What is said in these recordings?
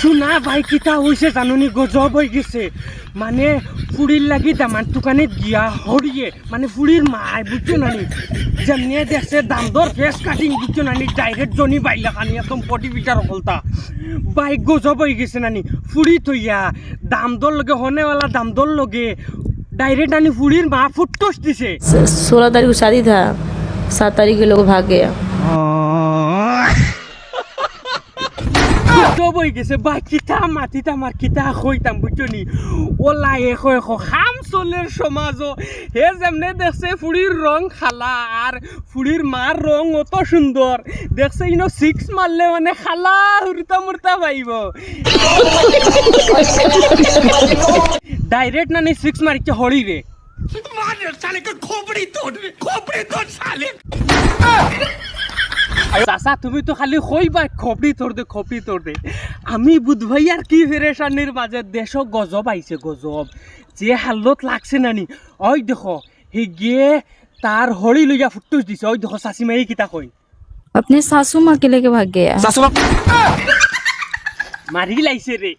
শোনা ভাই কিতা হয়েছে জানুনি গজব হয়ে গেছে মানে ফুড়ির লাগি দামান দোকানে গিয়া হরিয়ে মানে ফুড়ির মায় বুঝছো নানি যেমনি দেখছে দাম দর ফেস কাটিং বুঝছো নানি ডাইরেক্ট জনি বাইলা খানি একদম পটি পিটার হলতা বাইক গজব হয়ে গেছে নানি ফুড়ি থইয়া দাম দর লগে হনেওয়ালা দাম দর লগে डायरेक्ट नानी फुड़ीर माँ फुटोस दिसे सोलह तारीख को शादी था सात तारीख के लोग भाग गया বই গেছে বা কিতা মাটিত আমার কিতা কইতাম বুঝছনি ওলা এখো এখো খাম চলের সমাজ, হে যেমনে দেখছে ফুড়ির রং খালা আর ফুড়ির মার রং অত সুন্দর দেখছে ইনো সিক্স মারলে মানে খালা হুরতা মুরতা পাইব ডাইরেক্ট নানি সিক্স মারিছে হরি রে চাচা তুমি তো খালি কইবা খপড়ি তোর দে খপড়ি তোর দে আমি বুধভাই আর কি ফেরেশানির মাঝে দেশ গজব আইছে গজব যে হালত লাগছে নানি ওই দেখো হি গিয়ে তার হরি লইয়া ফুটুস দিছে ওই দেখো চাচিমাই কিতা কই अपने सासू माँ के लेके भाग गया মারি লাইছে রে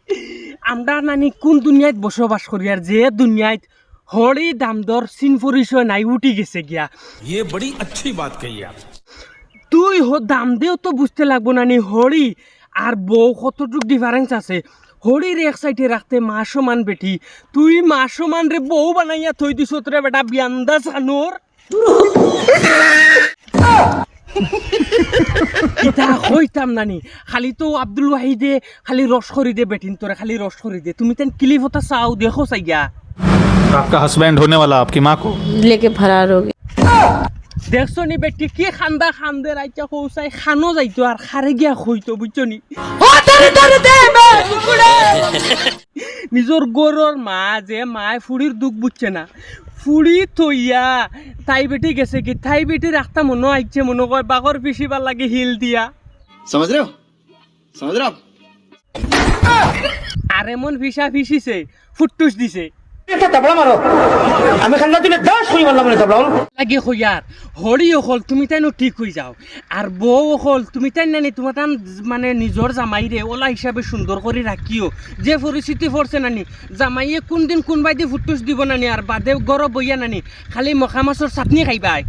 আমরা নানি কোন দুনিয়াত বসবাস করি আর যে দুনিয়াত হরি দাম দর চিন পরিচয় নাই উঠি গেছে গিয়া ये बड़ी अच्छी बात कही आप তুই হ দাম দেও তো বুঝতে লাগবো না নি হরি আর বউ কতটুক ডিফারেন্স আছে হরির এক সাইডে রাখতে মা সমান বেটি তুই মা সমান রে বউ বানাইয়া থই দিছ রে বেটা বিয়ান্দা সানোর ইতা হইতাম নানি খালি তো আব্দুল ওয়াহিদে খালি রস করি দে বেটিন তোরে খালি রস করি দে তুমি তেন ক্লিপ হতা চাও দেখো চাইয়া आपका हस्बैंड होने वाला आपकी माँ को लेके फरार हो गया দেখছ নি বেটি কি খান্দা খান্দে রাইচা চাই খানো যাইতো আর খারে গিয়া খইতো বুঝছ নি? নিজর গরুর মা যে মায় ফুড়ির দুঃখ বুঝছে না। ফুড়ি থইয়া তাই বেটি গেছে কি? তাই বেটি রাখতা মনে আইছে মনে কয় বাঘর পিসিবার লাগে হিল দিয়া। সমাজ রে সমাজ রে ফিসা ফিসিছে ফুটটুস দিছে। মারো আমি খান্দা লাগে হইয়ার হরি অকল তুমি তাই ঠিক হয়ে যাও। আর বউ অকল তুমি তাই নানি তোমার তান মানে নিজর জামাইরে ওলা হিসাবে সুন্দর করে রাখিও যে পরিস্থিতি পড়ছে নানি, জামাইয়ে কোন দিন কোনবাই দিয়ে ফুটুস দিব নানি, আর বাদে গরব বইয়া নানি, খালি মখা মাছর চাটনি খাইবাই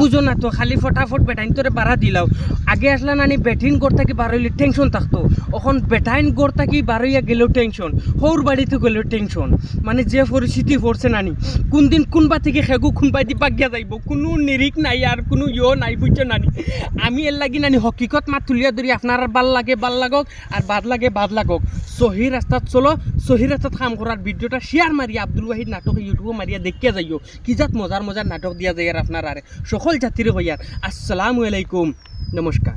বুঝো না তো, খালি ফটাফট বেটাইন তোরে বাড়া দিলাও। আগে আসলা নানি বেঠিন গড় থাকি বারইলে টেনশন থাকতো। এখন বেটাইন গড় থাকি বারইয়া গেলেও টেনশন সৌর বাড়িতে গেলেও টেনশন মানে যে পরিস্থিতি পড়ছে নানি কোন দিন কোনবা থেকে খেগু কোনবা দি পাগিয়া যাইব, কোনো নিরিক নাই আর কোনো ইয় নাই বুঝছ নানি। আমি এর লাগি নানি হকিকত মাত তুলিয়া ধরি আপনার ভালো লাগে ভালো লাগক আর বাদ লাগে, বাদ লাগক। সহি রাস্তাত চলো সহি রাস্তাত কাম করার ভিডিওটা শেয়ার মারিয়া আব্দুল ওয়াহিদ নাটক ইউটিউবে মারিয়া দেখিয়া যাইও। কি যাত মজার মজার নাটক দিয়া যায় আর আপনার আরে সকল জাতিরে ভাইয়ার আসসালামু আলাইকুম। নমস্কার